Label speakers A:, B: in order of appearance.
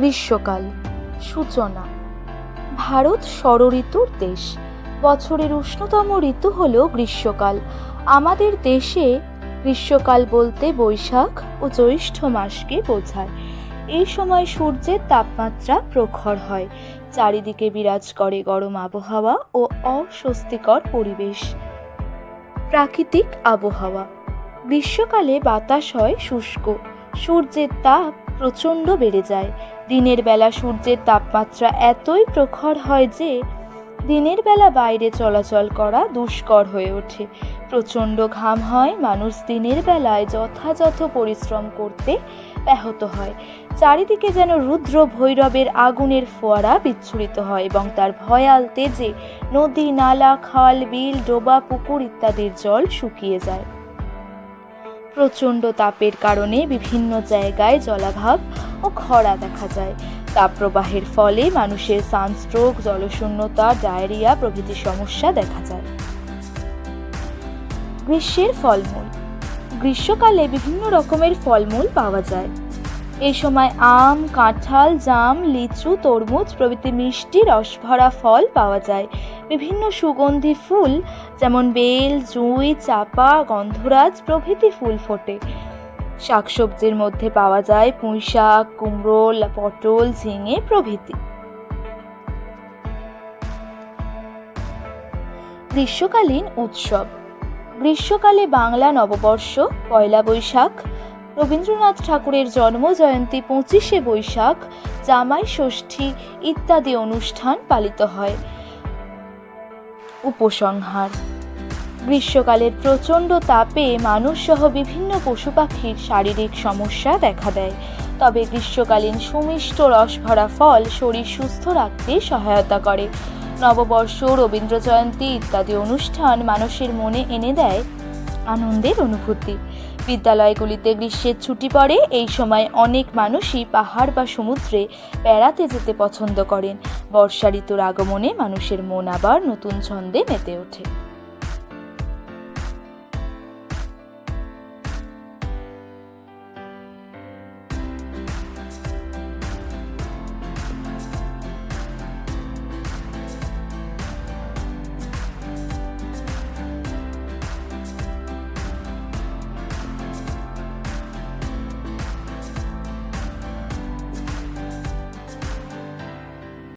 A: গ্রীষ্মকাল, সূচনা। ভারত ষড়ঋতুর দেশ। বছরের উষ্ণতম ঋতু হল গ্রীষ্মকাল। আমাদের দেশে গ্রীষ্মকাল বলতে বৈশাখ ও জ্যৈষ্ঠ মাসকে বোঝায়। এই সময় সূর্যের তাপমাত্রা প্রখর হয়। চারিদিকে বিরাজ করে গরম আবহাওয়া ও অস্বস্তিকর পরিবেশ। প্রাকৃতিক আবহাওয়া। গ্রীষ্মকালে বাতাস হয় শুষ্ক। সূর্যের তাপ প্রচণ্ড বেড়ে যায়। দিনের বেলা সূর্যের তাপমাত্রা এতই প্রখর হয় যে, দিনের বেলা বাইরে চলাচল করা দুষ্কর হয়ে ওঠে। প্রচণ্ড ঘাম হয়, মানুষ দিনের বেলায় যথাযথ পরিশ্রম করতে ব্যাহত হয়। চারিদিকে যেন রুদ্র ভৈরবের আগুনের ফোয়ারা বিচ্ছুরিত হয় এবং তার ভয়াল তেজে নদী, নালা, খাল, বিল, ডোবা, পুকুর ইত্যাদির জল শুকিয়ে যায়। প্রচণ্ড তাপের কারণে বিভিন্ন জায়গায় জলাভাব ও খরা দেখা যায়। তাপপ্রবাহের ফলে মানুষের সানস্ট্রোক, জলশূন্যতা, ডায়রিয়া প্রভৃতি সমস্যা দেখা যায়। গ্রীষ্মের ফলমূল। গ্রীষ্মকালে বিভিন্ন রকমের ফলমূল পাওয়া যায়। এই সময় আম, কাঁঠাল, জাম, লিচু, তরমুজ প্রভৃতি মিষ্টি রসভরা ফল পাওয়া যায়। বিভিন্ন সুগন্ধি ফুল, যেমন বেল, জুঁই, চাপা, গন্ধরাজ প্রভৃতি ফুল ফোটে। শাকসবজির মধ্যে পাওয়া যায় পুঁই শাক কুমড়ো পটল, ঝিঙে প্রভৃতি। গ্রীষ্মকালীন উৎসব। গ্রীষ্মকালে বাংলা নববর্ষ, পয়লা বৈশাখ রবীন্দ্রনাথ ঠাকুরের জন্মজয়ন্তী পঁচিশে বৈশাখ, জামাই ষষ্ঠী ইত্যাদি অনুষ্ঠান পালিত হয়। উপসংহার। গ্রীষ্মকালের প্রচণ্ড তাপে মানুষসহ বিভিন্ন পশু পাখির শারীরিক সমস্যা দেখা দেয়। তবে গ্রীষ্মকালীন সুমিষ্ট রসভরা ফল শরীর সুস্থ রাখতে সহায়তা করে। নববর্ষ, রবীন্দ্র জয়ন্তী ইত্যাদি অনুষ্ঠান মানুষের মনে এনে দেয় আনন্দের অনুভূতি। বিদ্যালয়গুলিতে গ্রীষ্মের ছুটি পড়ে, এই সময় অনেক মানুষই পাহাড় বা সমুদ্রে বেড়াতে যেতে পছন্দ করেন। বর্ষা ঋতুর আগমনে মানুষের মন আবার নতুন ছন্দে মেতে ওঠে।